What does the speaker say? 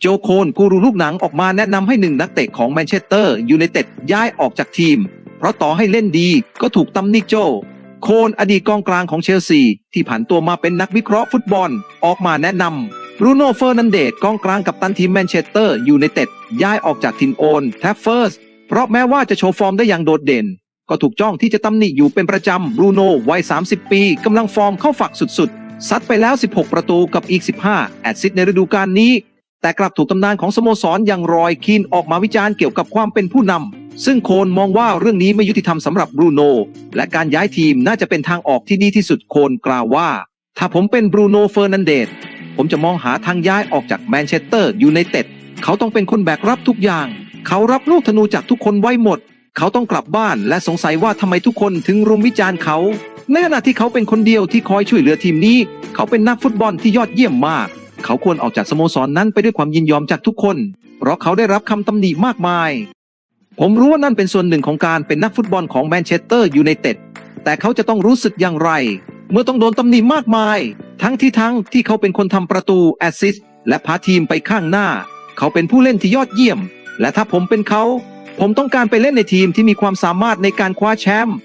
โจโคนกูรูลูกหนังออกมาแนะนำให้หนึ่งนักเตะของแมนเชสเตอร์ยูไนเต็ดย้ายออกจากทีม เพราะต่อให้เล่นดีก็ถูกตำหนิโจ โคนอดีตกองกลางของเชลซี ที่ผันตัวมาเป็นนักวิเคราะห์ฟุตบอลออกมาแนะนำบรูโน่เฟอร์นันเดสกองกลางกับตันทีมแมนเชสเตอร์ยูไนเต็ดย้ายออกจากทีมโอนแทฟเฟิร์สเพราะแม้ว่าจะโชว์ฟอร์มได้อย่างโดดเด่น ก็ถูกจ้องที่จะตำหนิอยู่เป็นประจำบรูโน่วัย 30 ปีกำลังฟอร์มเข้าฝักสุดๆซัดไปแล้ว 16 ประตูกับอีก 15 แอดซิสต์ในฤดูกาลนี้ แต่กลับถูกตำนานของสโมสรอย่างรอยคีนออกมาวิจารณ์เกี่ยวกับความเป็นผู้นำซึ่งโคนมองว่าเรื่องนี้ไม่ยุติธรรมสำหรับบรูโนและการย้ายทีมน่าจะเป็นทางออกที่ดีที่สุดโคนกล่าวว่า ถ้าผมเป็นบรูโนเฟอร์นันเดสผมจะมองหาทางย้ายออกจากแมนเชสเตอร์ยูไนเต็ดเขาต้องเป็นคนแบกรับทุกอย่าง เขารับลูกธนูจากทุกคนไว้หมด เขาต้องกลับบ้านและสงสัยว่าทำไมทุกคนถึงรุมวิจารณ์เขาในขณะที่เขาเป็นคนเดียวที่คอยช่วยเหลือทีมนี้ เขาเป็นนักฟุตบอลที่ยอดเยี่ยมมาก เขาควรออกจากสโมสรนนั้นไปด้วยความยินยอมจากทุกคน เพราะเขาได้รับคำตำหนิมากมาย ผมรู้ว่านั่นเป็นส่วนหนึ่งของการเป็นนักฟุตบอลของแมนเชสเตอร์ยูไนเต็ดแต่เขาจะต้องรู้สึกอย่างไร เมื่อต้องโดนตำหนิมากมาย ทั้งที่ทั้งที่เขาเป็นคนทำประตูแอสซิสต์และพาทีมไปข้างหน้า เขาเป็นผู้เล่นที่ยอดเยี่ยม และถ้าผมเป็นเขา ผมต้องการไปเล่นในทีมที่มีความสามารถในการคว้าแชมป์